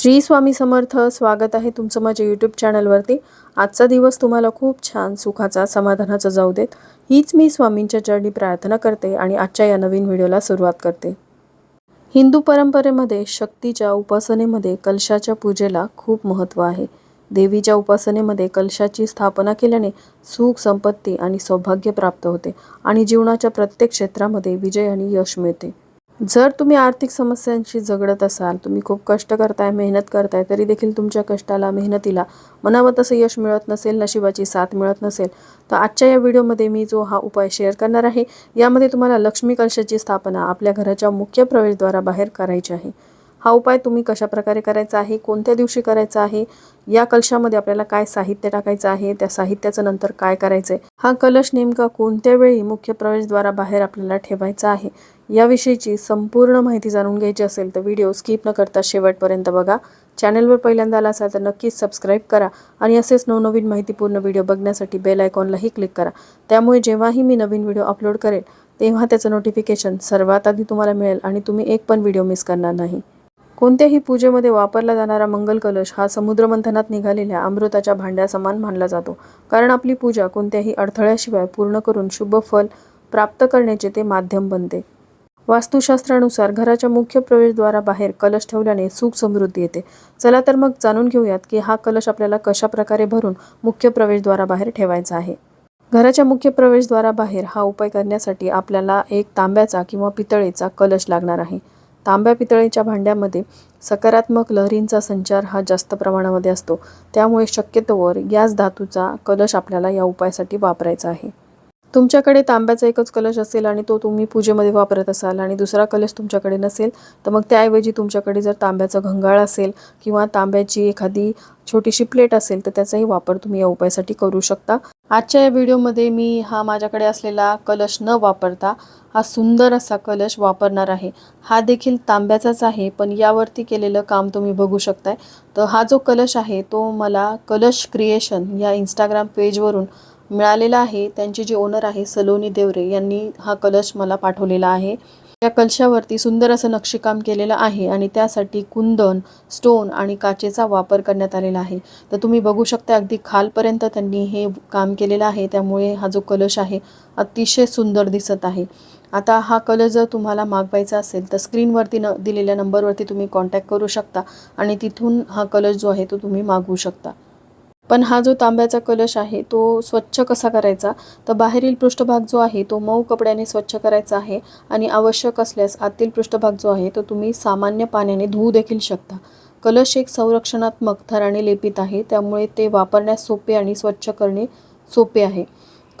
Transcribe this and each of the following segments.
श्री स्वामी समर्थ. स्वागत आहे तुमचं माझ्या यूट्यूब चॅनलवरती आजचा दिवस तुम्हाला खूप छान सुखाचा समाधानाचा जाऊ देत. हीच मी स्वामींच्या चरणी प्रार्थना करते आणि आजच्या या नवीन व्हिडिओला सुरुवात करते. हिंदू परंपरेमध्ये शक्तीच्या उपासनेमध्ये कलशाच्या पूजेला खूप महत्त्व आहे. देवीच्या उपासनेमध्ये कलशाची स्थापना केल्याने सुख संपत्ती आणि सौभाग्य प्राप्त होते आणि जीवनाच्या प्रत्येक क्षेत्रामध्ये विजय आणि यश मिळते. जर तुम्ही आर्थिक समस्यांशी झगडत असाल तुम्ही खूप कष्ट करताय मेहनत करताय तरी देखील तुमच्या कष्टाला मेहनतीला मनावं तसं यश मिळत नसेल नशिबाची साथ मिळत नसेल तर आजच्या या व्हिडिओमध्ये मी जो हा उपाय शेअर करणार आहे यामध्ये तुम्हाला लक्ष्मी कलशाची स्थापना आपल्या घराच्या मुख्य प्रवेशद्वाराबाहेर करायची आहे. हा उपाय तुम्ही कशाप्रकारे करायचा आहे कोणत्या दिवशी करायचा आहे या कलशामध्ये आपल्याला काय साहित्य टाकायचं आहे त्या साहित्याचं नंतर काय करायचं आहे हा कलश नेमका कोणत्या वेळी मुख्य प्रवेशद्वाराबाहेर आपल्याला ठेवायचा आहे याविषयीची संपूर्ण माहिती जाणून घ्यायची असेल तर व्हिडिओ स्किप न करता शेवटपर्यंत बघा. चॅनलवर पहिल्यांदा आला असाल तर नक्कीच सबस्क्राईब करा आणि असेच नवनवीन माहितीपूर्ण व्हिडिओ बघण्यासाठी बेल आयकॉनलाही क्लिक करा. त्यामुळे जेव्हाही मी नवीन व्हिडिओ अपलोड करेल तेव्हा त्याचं नोटिफिकेशन सर्वात आधी तुम्हाला मिळेल आणि तुम्ही एक पण व्हिडिओ मिस करणार नाही. कोणत्याही पूजेमध्ये वापरला जाणारा मंगल कलश हा समुद्रमंथनात निघालेल्या अमृताच्या भांड्यासमान मानला जातो. कारण आपली पूजा कोणत्याही अडथळ्याशिवाय पूर्ण करून शुभ फल प्राप्त करण्याचे ते माध्यम बनते. वास्तुशास्त्रानुसार घराच्या मुख्य प्रवेशद्वाराबाहेर कलश ठेवल्याने सुख समृद्धी येते. चला तर मग जाणून घेऊयात की हा कलश आपल्याला कशा प्रकारे भरून मुख्य प्रवेशद्वाराबाहेर ठेवायचा आहे. घराच्या मुख्य प्रवेशद्वाराबाहेर हा उपाय करण्यासाठी आपल्याला एक तांब्याचा किंवा पितळेचा कलश लागणार आहे. तांब्या पितळेच्या भांड्यामध्ये सकारात्मक लहरींचा संचार हा जास्त प्रमाणामध्ये असतो. त्यामुळे शक्यतोवर याच धातूचा कलश आपल्याला या उपायासाठी वापरायचा आहे. तुमच्याकडे तांब्याचा एकच कलश असेल आणि तो तुम्ही पूजेमध्ये वापरत असाल आणि दुसरा कलश तुमच्याकडे नसेल तर मग त्याऐवजी तुमच्याकडे जर तांब्याचा घंगाळ असेल किंवा तांब्याची एखादी छोटीशी प्लेट असेल तर त्याचाही वापर तुम्ही या उपायासाठी करू शकता. आजच्या या व्हिडिओमध्ये मी हा माझ्याकडे असलेला कलश न वापरता हा सुंदर असा कलश वापरणार आहे. हा देखील तांब्याचाच आहे पण यावरती केलेलं काम तुम्ही बघू शकताय. तर हा जो कलश आहे तो मला कलश क्रिएशन या इंस्टाग्राम पेजवरून मिळालेला आहे. त्यांचे जे ओनर आहे सलोनी देवरे यांनी हा कलश मला पाठवलेला आहे. या कलशावरती सुंदर असं नक्षीकाम केलेलं आहे आणि त्यासाठी कुंदन स्टोन आणि काचेचा वापर करण्यात आलेला आहे. तर तुम्ही बघू शकता अगदी खालपर्यंत त्यांनी हे काम केलेलं आहे. त्यामुळे हा जो कलश आहे अतिशय सुंदर दिसत आहे. आता हा कलश जर तुम्हाला मागवायचा असेल तर स्क्रीनवरती न दिलेल्या नंबरवरती तुम्ही कॉन्टॅक्ट करू शकता आणि तिथून हा कलश जो आहे तो तुम्ही मागवू शकता. पण हा जो तांब्याचा कलश आहे तो स्वच्छ कसा करायचा? तर बाहेरील पृष्ठभाग जो आहे तो मऊ कपड्याने स्वच्छ करायचा आहे आणि आवश्यक असल्यास आतील पृष्ठभाग जो आहे तो तुम्ही सामान्य पाण्याने धुवू देखील शकता. कलश एक संरक्षणात्मक थराने लेपित आहे त्यामुळे ते वापरण्यास सोपे आणि स्वच्छ करणे सोपे आहे.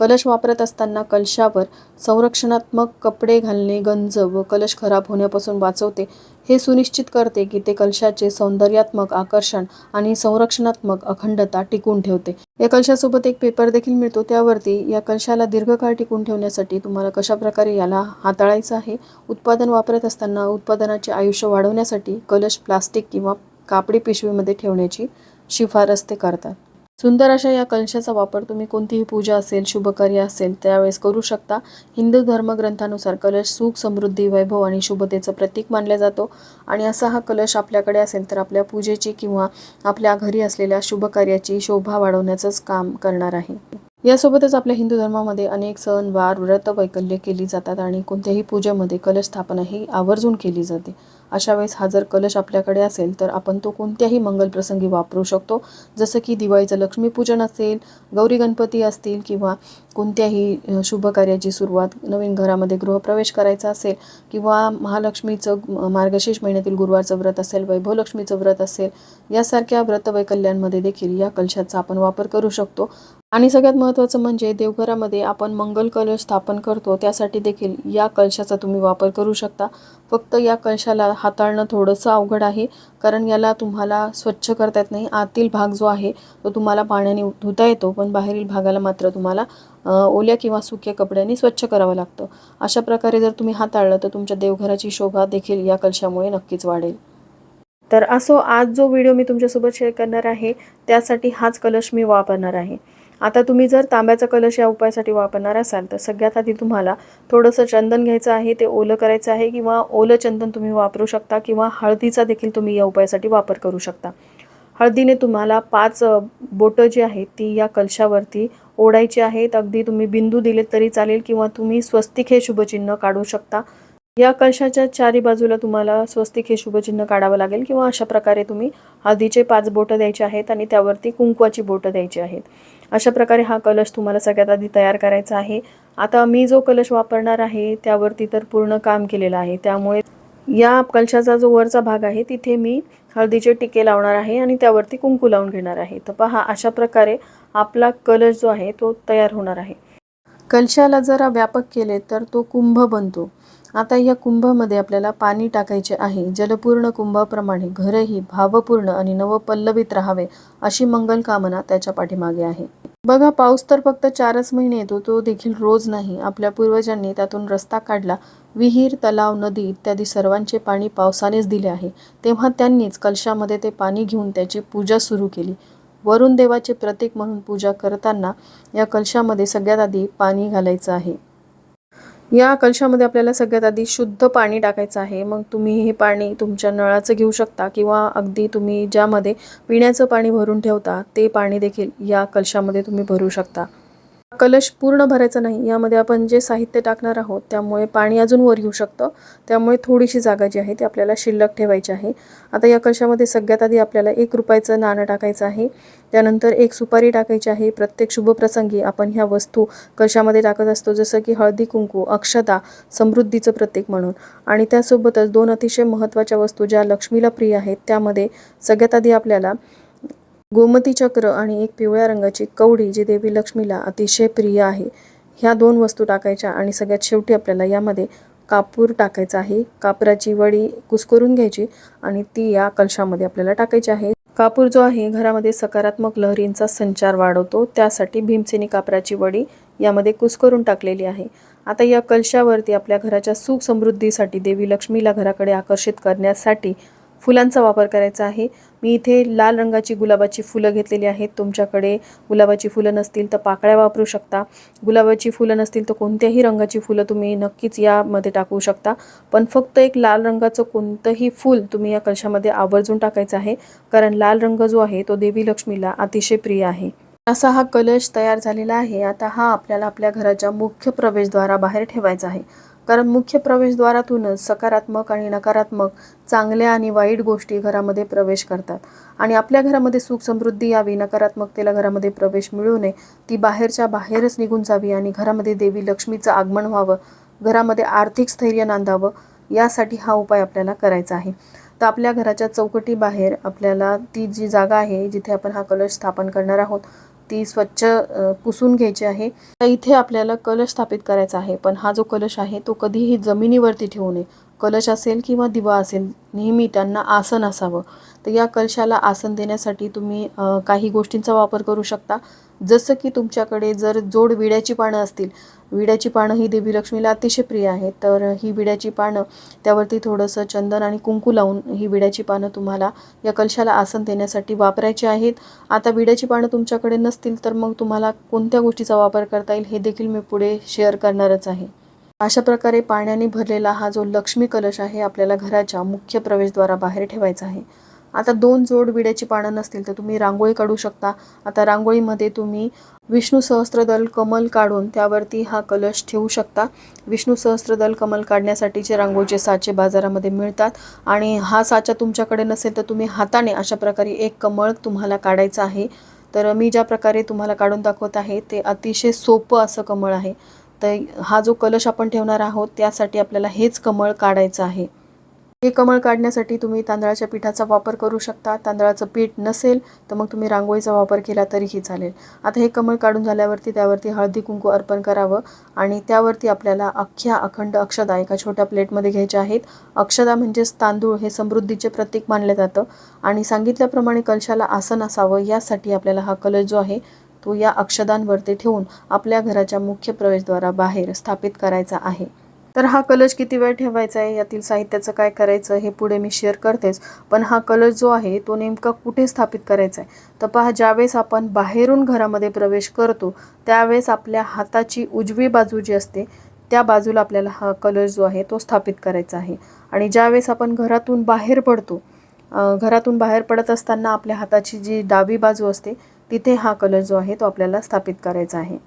कलश वापरत असताना कलशावर संरक्षणात्मक कपडे घालणे गंज व कलश खराब होण्यापासून वाचवते. हे सुनिश्चित करते की ते कलशाचे सौंदर्यात्मक आकर्षण आणि संरक्षणात्मक अखंडता टिकून ठेवते. या कलशासोबत एक पेपर देखील मिळतो. त्यावरती या कलशाला दीर्घकाळ टिकून ठेवण्यासाठी तुम्हाला कशा प्रकारे याला हाताळायचं आहे? उत्पादन वापरत असताना उत्पादनाचे आयुष्य वाढवण्यासाठी कलश प्लास्टिक किंवा कापडी पिशवीमध्ये ठेवण्याची शिफारस ते करतात. सुंदर अशा या कलशाचा वापर तुम्ही कोणतीही पूजा असेल शुभकार्य असेल त्यावेळेस करू शकता. हिंदू धर्मग्रंथानुसार कलश सुख समृद्धी वैभव आणि शुभतेचं प्रतीक मानला जातो. आणि असा हा कलश आपल्याकडे असेल तर आपल्या पूजेची किंवा आपल्या घरी असलेल्या शुभकार्याची शोभा वाढवण्याचंच काम करणार आहे. यासोबतच आपल्या हिंदू धर्मामध्ये अनेक सण वार व्रत वैकल्य केली जातात आणि कोणत्याही पूजेमध्ये कलश स्थापना ही आवर्जून केली जाते. अशा वेळेस हा जर कलश आपल्याकडे असेल तर आपण तो कोणत्याही मंगलप्रसंगी वापरू शकतो. जसं की दिवाळीचं लक्ष्मीपूजन असेल गौरी गणपती असतील किंवा कोणत्याही शुभ कार्याची सुरुवात नवीन घरामध्ये गृहप्रवेश करायचा असेल किंवा महालक्ष्मीचं मार्गशीर्ष महिन्यातील गुरुवारचं व्रत असेल वैभवलक्ष्मीचं व्रत असेल यासारख्या व्रत वैकल्यांमध्ये देखील या कलशाचा आपण वापर करू शकतो. आणि सगळ्यात महत्त्वाचं म्हणजे देवघरामध्ये आपण मंगल कलश स्थापन करतो. त्यासाठी देखील या कलशाचा तुम्ही वापर करू शकता. फक्त या कलशाला हाताळणं थोडंसं अवघड आहे कारण याला तुम्हाला स्वच्छ करता येत नाही. आतील भाग जो आहे तो तुम्हाला पाण्याने धुता येतो पण बाहेरील भागाला मात्र तुम्हाला ओल्या किंवा सुक्या कपड्यांनी स्वच्छ करावं लागतं. अशा प्रकारे जर तुम्ही हाताळलं तर तुमच्या देवघराची शोभा देखील या कलशामुळे नक्कीच वाढेल. तर असो आज जो व्हिडिओ मी तुमच्यासोबत शेअर करणार आहे त्यासाठी हाच कलश मी वापरणार आहे. आता तुम्ही जर तांब्याचा कलश या उपायासाठी वापरणार असाल तर सगळ्यात आधी तुम्हाला थोडंसं चंदन घ्यायचं आहे ते ओलं करायचं आहे किंवा ओलं चंदन तुम्ही वापरू शकता किंवा हळदीचा देखील तुम्ही या उपायासाठी वापर करू शकता. हळदीने तुम्हाला पाच बोटं जी आहेत ती या कलशावरती ओढायची आहेत. अगदी तुम्ही बिंदू दिलेत तरी चालेल किंवा तुम्ही स्वस्तिक हे शुभचिन्ह काढू शकता. या कलशाच्या चारी बाजूला तुम्हाला स्वस्तिक हे शुभचिन्ह काढावं लागेल किंवा अशा प्रकारे तुम्ही हळदीचे पाच बोटं द्यायचे आहेत आणि त्यावरती कुंकवाची बोटं द्यायची आहेत. अशा प्रकारे हा कलश तुम्हाला सगळ्यात आधी तयार करायचा आहे. आता मी जो कलश वापरणार आहे त्यावरती तर पूर्ण काम केलेलं आहे. त्यामुळे या कलशाचा जो वरचा भाग आहे तिथे मी हळदीचे टिके लावणार आहे आणि त्यावरती कुंकू लावून घेणार आहे. तर पहा अशा प्रकारे आपला कलश जो आहे तो तयार होणार आहे. कलशाला जरा व्यापक केले तर तो कुंभ बनतो. आता या कुंभामध्ये आपल्याला पाणी टाकायचे आहे. जलपूर्ण कुंभाप्रमाणे घरही भावपूर्ण आणि नवपल्लवित राहावे अशी मंगल कामना त्याच्या पाठीमागे आहे. बघा पाऊस तर फक्त चारच महिने येतो. तो देखील रोज नाही. आपल्या पूर्वजांनी त्यातून रस्ता काढला. विहीर तलाव नदी इत्यादी सर्वांचे पाणी पावसानेच दिले आहे. तेव्हा त्यांनीच कलशामध्ये ते पाणी घेऊन त्याची पूजा सुरू केली. वरुण देवाचे प्रतीक म्हणून पूजा करताना या कलशामध्ये सगळ्यात आधी पाणी घालायचं आहे. या कलशामध्ये आपल्याला सगळ्यात आधी शुद्ध पाणी टाकायचं आहे. मग तुम्ही हे पाणी तुमच्या नळाचं घेऊ शकता किंवा अगदी तुम्ही ज्यामध्ये पिण्याचं पाणी भरून ठेवता ते पाणी देखील या कलशामध्ये तुम्ही भरू शकता. कलश पूर्ण भरायचा नाही यामध्ये आपण जे साहित्य टाकणार आहोत त्यामुळे पाणी अजून वर येऊ शकतं. त्यामुळे थोडीशी जागा जी आहे ती आपल्याला शिल्लक ठेवायची आहे. आता या कलशामध्ये सगळ्यात आधी आपल्याला एक रुपयाचं नाणं टाकायचं आहे. त्यानंतर एक सुपारी टाकायची आहे. प्रत्येक शुभप्रसंगी आपण ह्या वस्तू कलशामध्ये टाकत असतो जसं की हळदी कुंकू अक्षता समृद्धीचं प्रतीक म्हणून. आणि त्यासोबतच दोन अतिशय महत्त्वाच्या वस्तू ज्या लक्ष्मीला प्रिय आहेत त्यामध्ये सगळ्यात आधी आपल्याला गोमती चक्र आणि एक पिवळ्या रंगाची कवडी जी देवी लक्ष्मीला अतिशय प्रिय आहे. ह्या दोन वस्तू टाकायच्या आणि सगळ्यात शेवटी आपल्याला यामध्ये कापूर टाकायचा आहे. कापराची वडी कुस्करून घ्यायची आणि ती या कलशामध्ये आपल्याला टाकायची आहे. कापूर जो आहे घरामध्ये सकारात्मक लहरींचा संचार वाढवतो. त्यासाठी भीमसेनी कापराची वडी यामध्ये कुस्करून टाकलेली आहे. आता या कलशावरती आपल्या घराच्या सुख समृद्धीसाठी देवी लक्ष्मीला घराकडे आकर्षित करण्यासाठी फुलांचा वापर करायचा आहे. मी इथे लाल रंगाची गुलाबाची फुलं घेतलेली आहेत. तुमच्याकडे गुलाबाची फुलं नसतील तर पाकळ्या वापरू शकता. गुलाबाची फुलं नसतील तर कोणत्याही रंगाची फुलं तुम्ही नक्कीच यामध्ये टाकू शकता. पण फक्त एक लाल रंगाचं कोणतंही फूल तुम्ही या कलशामध्ये आवर्जून टाकायचं आहे. कारण लाल रंग जो आहे तो देवी लक्ष्मीला अतिशय प्रिय आहे. असा हा कलश तयार झालेला आहे. आता हा आपल्याला आपल्या घराच्या मुख्य प्रवेशद्वाराबाहेर ठेवायचा आहे. कारण मुख्य प्रवेशद्वारातूनच सकारात्मक आणि नकारात्मक चांगल्या आणि वाईट गोष्टी घरामध्ये प्रवेश करतात. आणि आपल्या घरामध्ये सुख समृद्धी यावी नकारात्मकतेला घरामध्ये प्रवेश मिळू नये ती बाहेरच्या बाहेरच निघून जावी आणि घरामध्ये देवी लक्ष्मीचं आगमन व्हावं घरामध्ये आर्थिक स्थैर्य नांदावं यासाठी हा उपाय आपल्याला करायचा आहे. तर आपल्या घराच्या चौकटीबाहेर आपल्याला ती जी जागा आहे जिथे आपण हा कलश स्थापन करणार आहोत ती स्वच्छ पुसून घ्यायची आहे. तर इथे आपल्याला कलश स्थापित करायचा आहे. पण हा जो कलश आहे तो कधीही जमिनीवरती ठेवू नये. कलश असेल किंवा दिवा असेल नेहमी त्यांना आसन असावं. तर या कलशाला आसन देण्यासाठी तुम्ही काही गोष्टींचा वापर करू शकता. जसं की तुमच्याकडे जर जोड विड्याची पानं असतील विड्याची पानं ही देवी लक्ष्मीला अतिशय प्रिय आहेत. तर ही विड्याची पानं त्यावरती थोडंसं चंदन आणि कुंकू लावून ही विड्याची पानं तुम्हाला या कलशाला आसन देण्यासाठी वापरायची आहेत. आता विड्याची पानं तुमच्याकडे नसतील तर मग तुम्हाला कोणत्या गोष्टीचा वापर करता येईल हे देखील मी पुढे शेअर करणारच आहे. अशा प्रकारे पाण्याने भरलेला हा जो लक्ष्मी कलश आहे आपल्याला घराच्या मुख्य प्रवेशद्वाराबाहेर ठेवायचा आहे. आता दोन जोड विड्याची पानं नसतील तर तुम्ही रांगोळी काढू शकता. आता रांगोळीमध्ये तुम्ही विष्णू सहस्त्रदल कमल काढून त्यावरती हा कलश ठेवू शकता. विष्णू सहस्त्रदल कमल काढण्यासाठीचे रांगोळीचे साचे बाजारामध्ये मिळतात आणि हा साचा तुमच्याकडे नसेल तर तुम्ही हाताने अशा प्रकारे एक कमळ तुम्हाला काढायचं आहे. तर मी ज्या प्रकारे तुम्हाला काढून दाखवत आहे ते अतिशय सोपं असं कमळ आहे. तर हा जो कलश आपण ठेवणार आहोत त्यासाठी आपल्याला हेच कमळ काढायचं आहे. हे कमळ काढण्यासाठी तुम्ही तांदळाच्या पिठाचा वापर करू शकता. तांदळाचं पीठ नसेल तर मग तुम्ही रांगोळीचा वापर केला तरीही चालेल. आता हे कमळ काढून झाल्यावरती त्यावरती हळदी कुंकू अर्पण करावं आणि त्यावरती आपल्याला अख्ख्या अखंड अक्षदा एका छोट्या प्लेटमध्ये घ्यायच्या आहेत. अक्षदा म्हणजेच तांदूळ हे समृद्धीचे प्रतीक मानलं जातं आणि सांगितल्याप्रमाणे कलशाला आसन असावं यासाठी आपल्याला हा कलश जो आहे तो या अक्षदांवरती ठेवून आपल्या घराच्या मुख्य प्रवेशद्वाराबाहेर स्थापित करायचा आहे. तर हा कलश किती वेळ ठेवायचा आहे? यातील साहित्याचं काय करायचं हे पुढे मी शेअर करतेच. पण हा कलश जो आहे तो नेमका कुठे स्थापित करायचा आहे? तर पहा ज्यावेळेस आपण बाहेरून घरामध्ये प्रवेश करतो त्यावेळेस आपल्या हाताची उजवी बाजू जी असते त्या बाजूला आपल्याला हा कलश जो आहे तो स्थापित करायचा आहे. आणि ज्यावेळेस आपण घरातून बाहेर पडतो घरातून बाहेर पडत असताना आपल्या हाताची जी डावी बाजू असते तिथे हा कलश जो आहे तो आपल्याला स्थापित करायचा आहे.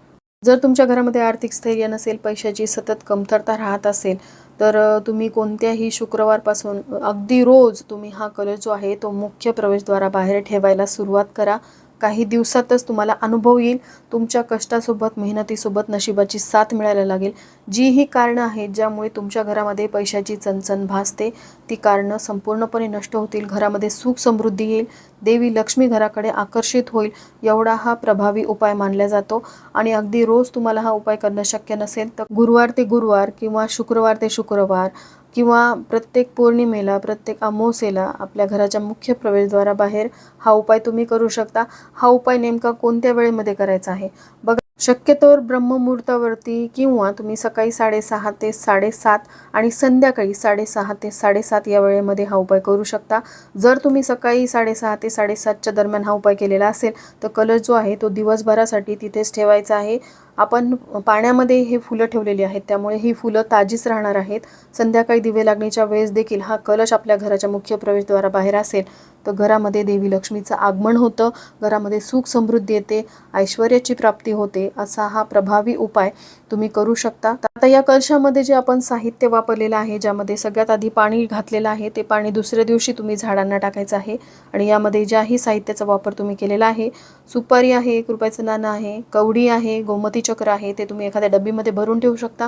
जर तुमच्या घरामध्ये आर्थिक स्थैर्य नसेल पैशाची सतत कमतरता राहत असेल तर तुम्ही कोणत्याही शुक्रवारपासून अगदी रोज तुम्ही हा कलश जो आहे तो मुख्य प्रवेशद्वाराबाहेर ठेवायला सुरुवात करा. काही दिवसातच तुम्हाला अनुभव येईल. तुमच्या कष्टासोबत मेहनतीसोबत नशिबाची साथ मिळायला लागेल. जी ही कारणं आहेत ज्यामुळे तुमच्या घरामध्ये पैशाची चणचण भासते. ती कारणं संपूर्णपणे नष्ट होतील. घरामध्ये सुख समृद्धी येईल. देवी लक्ष्मी घराकडे आकर्षित होईल. एवढा हा प्रभावी उपाय मानला जातो. आणि अगदी रोज तुम्हाला हा उपाय करणं शक्य नसेल तर गुरुवार ते गुरुवार किंवा शुक्रवार ते शुक्रवार किंवा प्रत्येक पौर्णिमेला प्रत्येक अमावस्येला आपल्या घराच्या मुख्य प्रवेशद्वाराबाहेर हा उपाय तुम्ही करू शकता. हा उपाय नेमका कोणत्या वेळेमध्ये करायचा आहे? बघा शक्यतोवर ब्रह्ममुहूर्तावरती किंवा तुम्ही सकाळी साडेसहा ते साडेसात आणि संध्याकाळी साडेसहा ते साडेसात या वेळेमध्ये हा उपाय करू शकता. जर तुम्ही सकाळी साडेसहा ते साडेसातच्या दरम्यान हा उपाय केलेला असेल तर कलर जो आहे तो दिवसभरासाठी तिथेच ठेवायचा आहे. आपण पाण्यामध्ये हे फुलं ठेवलेली आहेत त्यामुळे ही फुलं ताजीच राहणार आहेत. संध्याकाळी दिवे लागण्याच्या वेळेस देखील हा कलश आपल्या घराच्या मुख्य प्रवेशद्वाराबाहेर असेल तर घरामध्ये देवी लक्ष्मीचं आगमन होतं घरामध्ये सुख समृद्धी येते ऐश्वर्याची प्राप्ती होते असा हा प्रभावी उपाय तुम्ही करू शकता. आता या कलशामध्ये जे आपण साहित्य वापरलेलं आहे ज्यामध्ये सगळ्यात आधी पाणी घातलेलं आहे ते पाणी दुसऱ्या दिवशी तुम्ही झाडांना टाकायचं आहे. आणि यामध्ये ज्याही साहित्याचा वापर तुम्ही केलेला आहे सुपारी आहे एक रुपयाचं नाणं आहे कवडी आहे गोमती चक्र आहे ते तुम्ही एखाद्या डब्बीमध्ये भरून ठेवू शकता.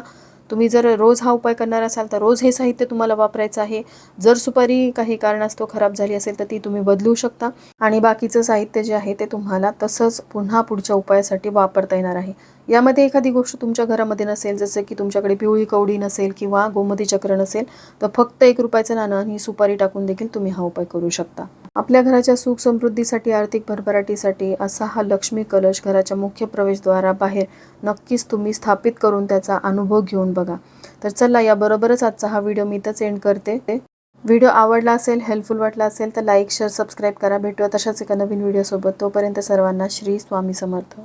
तुम्ही जर रोज हा उपाय करणार असाल तर रोज हे साहित्य तुम्हाला वापरायचं आहे. जर सुपारी काही कारणास्तव खराब झाली असेल तर ती तुम्ही बदलू शकता. आणि बाकीचं साहित्य जे आहे ते तुम्हाला तसंच पुन्हा पुढच्या उपायासाठी वापरता येणार आहे. यामध्ये एखादी गोष्ट तुमच्या घरामध्ये नसेल जसं की तुमच्याकडे पिवळी कवडी नसेल किंवा गोमती चक्र नसेल तर फक्त एक रुपयाचं नाणं आणि सुपारी टाकून देखील तुम्ही हा उपाय करू शकता. आपल्या घराच्या सुख समृद्धीसाठी आर्थिक भरभराटीसाठी असा हा लक्ष्मी कलश घराच्या मुख्य प्रवेशद्वाराबाहेर नक्कीच तुम्ही स्थापित करून त्याचा अनुभव घेऊन बघा. तर चला याबरोबरच आजचा हा व्हिडिओ मी इथंच एंड करते. व्हिडिओ आवडला असेल हेल्पफुल वाटला असेल तर लाईक शेअर सबस्क्राईब करा. भेटूया तशाच एका नवीन व्हिडिओसोबत. तोपर्यंत सर्वांना श्री स्वामी समर्थ.